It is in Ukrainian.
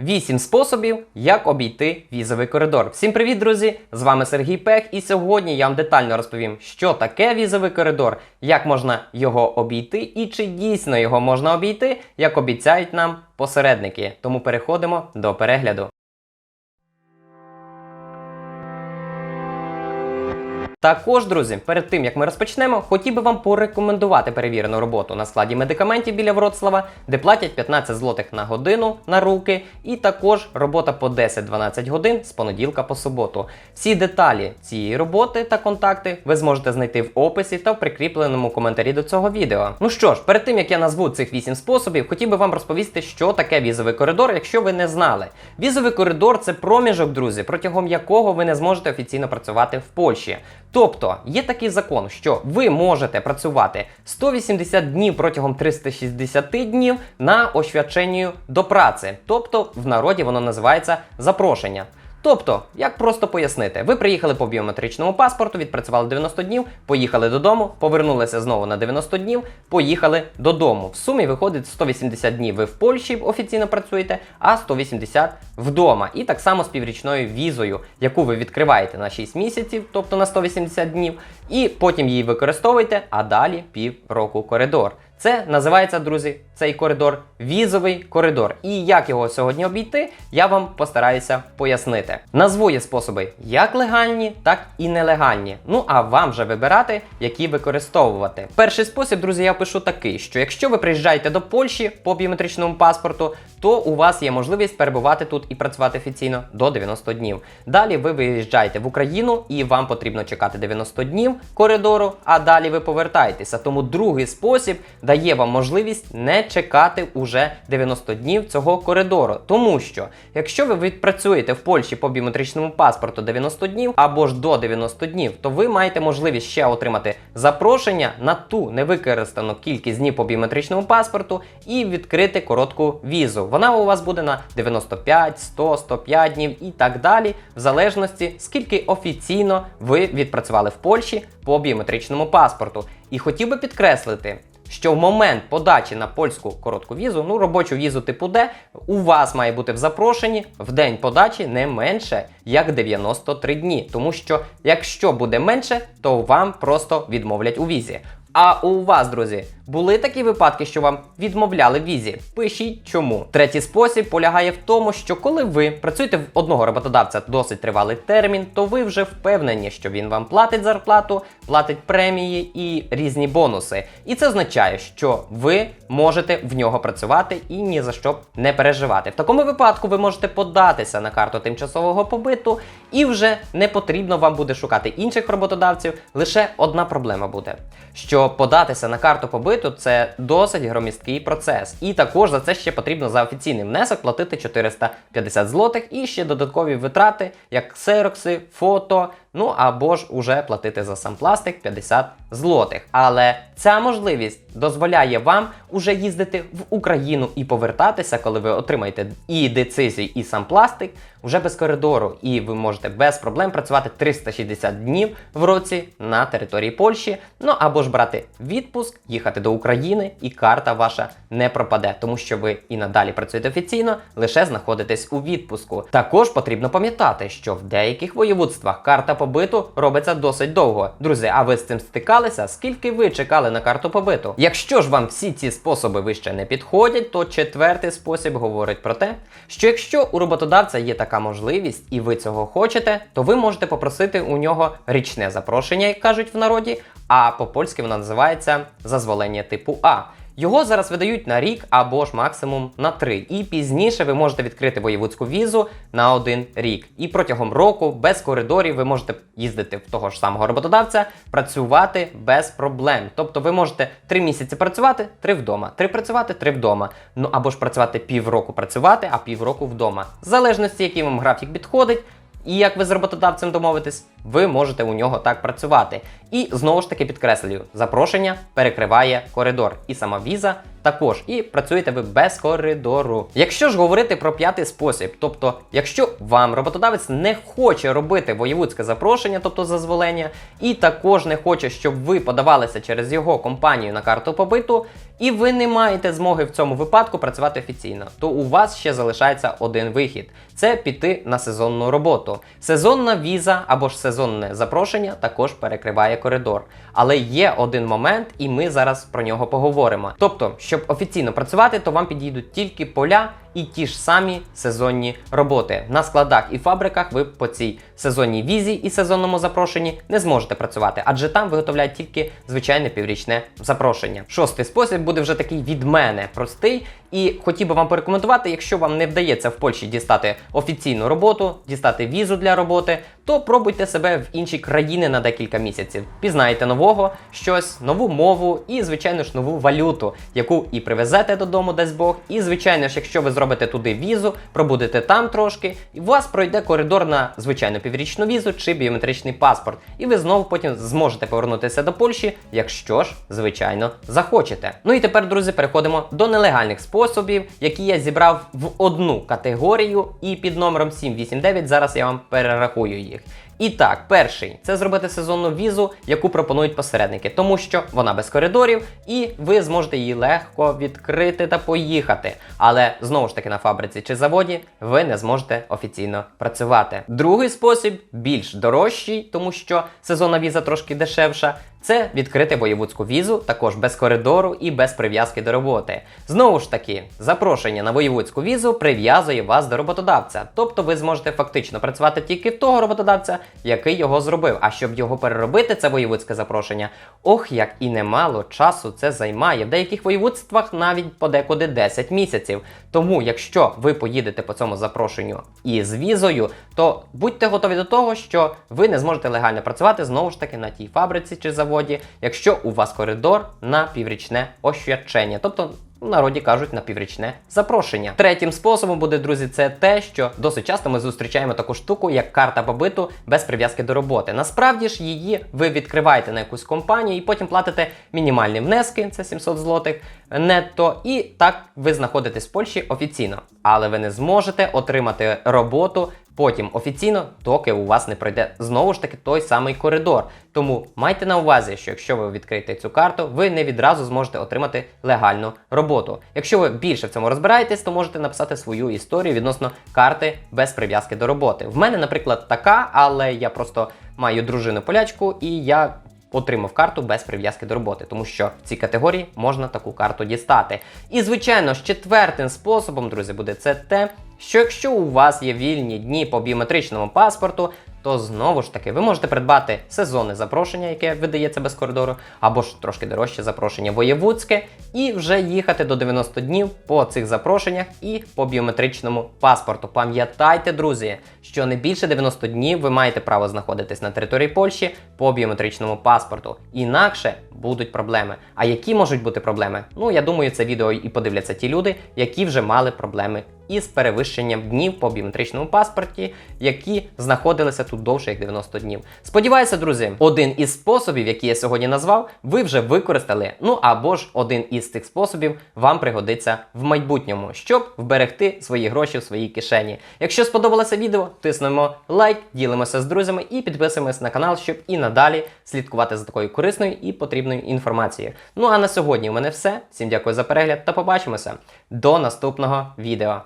Вісім способів, як обійти візовий коридор. Всім привіт, друзі! З вами Сергій Пех, і сьогодні я вам детально розповім, що таке візовий коридор, як можна його обійти і чи дійсно його можна обійти, як обіцяють нам посередники. Тому переходимо до перегляду. Також, друзі, перед тим як ми розпочнемо, хотів би вам порекомендувати перевірену роботу на складі медикаментів біля Вроцлава, де платять 15 злотих на годину на руки, і також робота по 10-12 годин з понеділка по суботу. Всі деталі цієї роботи та контакти ви зможете знайти в описі та в прикріпленому коментарі до цього відео. Ну що ж, перед тим як я назву цих 8 способів, хотів би вам розповісти, що таке візовий коридор, якщо ви не знали. Візовий коридор це проміжок, друзі, протягом якого ви не зможете офіційно працювати в Польщі. Тобто є такий закон, що ви можете працювати 180 днів протягом 360 днів на освяченню до праці. Тобто в народі воно називається запрошення. Тобто, як просто пояснити, ви приїхали по біометричному паспорту, відпрацювали 90 днів, поїхали додому, повернулися знову на 90 днів, поїхали додому. В сумі виходить 180 днів ви в Польщі офіційно працюєте, а 180 вдома. І так само з піврічною візою, яку ви відкриваєте на 6 місяців, тобто на 180 днів, і потім її використовуєте, а далі півроку коридор. Це називається, друзі, цей коридор візовий коридор. І як його сьогодні обійти, я вам постараюся пояснити. Назву є способи як легальні, так і нелегальні. Ну а вам вже вибирати, які використовувати. Перший спосіб, друзі, я пишу такий: що якщо ви приїжджаєте до Польщі по біометричному паспорту, то у вас є можливість перебувати тут і працювати офіційно до 90 днів. Далі ви виїжджаєте в Україну і вам потрібно чекати 90 днів коридору, а далі ви повертаєтеся. Тому другий спосіб дає вам можливість не чекати уже 90 днів цього коридору. Тому що, якщо ви відпрацюєте в Польщі по біометричному паспорту 90 днів або ж до 90 днів, то ви маєте можливість ще отримати запрошення на ту невикористану кількість днів по біометричному паспорту і відкрити коротку візу. Вона у вас буде на 95, 100, 105 днів і так далі, в залежності скільки офіційно ви відпрацювали в Польщі по біометричному паспорту. І хотів би підкреслити, що в момент подачі на польську коротку візу, ну робочу візу типу Д, у вас має бути в запрошенні в день подачі не менше як 93 дні. Тому що якщо буде менше, то вам просто відмовлять у візі. А у вас, друзі, були такі випадки, що вам відмовляли в візі? Пишіть чому. Третій спосіб полягає в тому, що коли ви працюєте в одного роботодавця досить тривалий термін, то ви вже впевнені, що він вам платить зарплату, платить премії і різні бонуси. І це означає, що ви можете в нього працювати і ні за що не переживати. В такому випадку ви можете податися на карту тимчасового побиту, і вже не потрібно вам буде шукати інших роботодавців. Лише одна проблема буде: що податися на карту побиту це досить громісткий процес. І також за це ще потрібно за офіційний внесок платити 450 злотих і ще додаткові витрати, як ксерокси, фото. Ну або ж уже платити за сам пластик 50 злотих. Але ця можливість дозволяє вам уже їздити в Україну і повертатися, коли ви отримаєте і децизію, і сам пластик, вже без коридору. І ви можете без проблем працювати 360 днів в році на території Польщі. Ну або ж брати відпуск, їхати до України, і карта ваша не пропаде, тому що ви і надалі працюєте офіційно, лише знаходитесь у відпуску. Також потрібно пам'ятати, що в деяких воєводствах карта побиту робиться досить довго. Друзі, а ви з цим стикалися? Скільки ви чекали на карту побиту? Якщо ж вам всі ці способи вище не підходять, то четвертий спосіб говорить про те, що якщо у роботодавця є така можливість і ви цього хочете, то ви можете попросити у нього річне запрошення, як кажуть в народі, а по-польськи воно називається зазволення типу А. Його зараз видають на рік або ж максимум на три. І пізніше ви можете відкрити воєвудську візу на один рік. І протягом року без коридорів ви можете їздити в того ж самого роботодавця, працювати без проблем. Тобто ви можете три місяці працювати, три вдома, три працювати, три вдома. Ну або ж працювати півроку працювати, а півроку вдома. В залежності, який вам графік підходить. І як ви з роботодавцем домовитесь, ви можете у нього так працювати. І знову ж таки підкреслюю, запрошення перекриває коридор. І сама віза також. І працюєте ви без коридору. Якщо ж говорити про п'ятий спосіб, тобто, якщо вам роботодавець не хоче робити воєвудське запрошення, тобто зазволення, і також не хоче, щоб ви подавалися через його компанію на карту побиту, і ви не маєте змоги в цьому випадку працювати офіційно, то у вас ще залишається один вихід: це піти на сезонну роботу. Сезонна віза або ж сезонне запрошення також перекриває коридор. Але є один момент, і ми зараз про нього поговоримо. Тобто, щоб офіційно працювати, то вам підійдуть тільки поля і ті ж самі сезонні роботи. На складах і фабриках ви по цій сезонній візі і сезонному запрошенні не зможете працювати, адже там виготовляють тільки звичайне піврічне запрошення. Шостий спосіб буде вже такий від мене простий. І хотів би вам порекомендувати, якщо вам не вдається в Польщі дістати офіційну роботу, дістати візу для роботи, то пробуйте себе в інші країни на декілька місяців. Пізнаєте нового щось, нову мову і, звичайно ж, нову валюту, яку і привезете додому, дасть Бог. І, звичайно ж, якщо ви зробите туди візу, пробудете там трошки, і у вас пройде коридор на звичайну піврічну візу чи біометричний паспорт. І ви знову потім зможете повернутися до Польщі, якщо ж, звичайно, захочете. Ну і тепер, друзі, переходимо до нелегальних способів, які я зібрав в одну категорію, і під номером 789 зараз я вам перерахую їх. І так, перший це зробити сезонну візу, яку пропонують посередники, тому що вона без коридорів, і ви зможете її легко відкрити та поїхати. Але знову ж таки на фабриці чи заводі ви не зможете офіційно працювати. Другий спосіб більш дорожчий, тому що сезонна віза трошки дешевша. Це відкрити воєвудську візу, також без коридору і без прив'язки до роботи. Знову ж таки, запрошення на воєвудську візу прив'язує вас до роботодавця. Тобто ви зможете фактично працювати тільки в того роботодавця, який його зробив. А щоб його переробити, це воєвудське запрошення, ох, як і немало часу це займає. В деяких воєвудствах навіть подекуди 10 місяців. Тому, якщо ви поїдете по цьому запрошенню із візою, то будьте готові до того, що ви не зможете легально працювати знову ж таки на тій фабриці чи заводі, якщо у вас коридор на піврічне ощадчення. Тобто в народі кажуть на піврічне запрошення. Третім способом буде, друзі, це те, що досить часто ми зустрічаємо таку штуку, як карта побиту без прив'язки до роботи. Насправді ж її ви відкриваєте на якусь компанію і потім платите мінімальні внески, це 700 злотих нетто, і так ви знаходитесь в Польщі офіційно, але ви не зможете отримати роботу. Потім офіційно, доки у вас не пройде знову ж таки той самий коридор. Тому майте на увазі, що якщо ви відкриєте цю карту, ви не відразу зможете отримати легальну роботу. Якщо ви більше в цьому розбираєтесь, то можете написати свою історію відносно карти без прив'язки до роботи. В мене, наприклад, така, але я просто маю дружину полячку і я. Отримав карту без прив'язки до роботи, тому що в цій категорії можна таку карту дістати. І, звичайно, ж четвертим способом, друзі, буде це те, що якщо у вас є вільні дні по біометричному паспорту, то знову ж таки ви можете придбати сезонне запрошення, яке видається без коридору, або ж трошки дорожче запрошення воєвудське, і вже їхати до 90 днів по цих запрошеннях і по біометричному паспорту. Пам'ятайте, друзі, що не більше 90 днів ви маєте право знаходитись на території Польщі по біометричному паспорту. Інакше будуть проблеми. А які можуть бути проблеми? Ну я думаю, це відео і подивляться ті люди, які вже мали проблеми із перевищенням днів по біометричному паспорті, які знаходилися тут довше як 90 днів. Сподіваюся, друзі, один із способів, які я сьогодні назвав, ви вже використали. Ну або ж один із цих способів вам пригодиться в майбутньому, щоб вберегти свої гроші в своїй кишені. Якщо сподобалося відео, тиснемо лайк, ділимося з друзями і підписуємося на канал, щоб і надалі слідкувати за такою корисною і потрібною інформацією. Ну а на сьогодні у мене все. Всім дякую за перегляд та побачимося до наступного відео.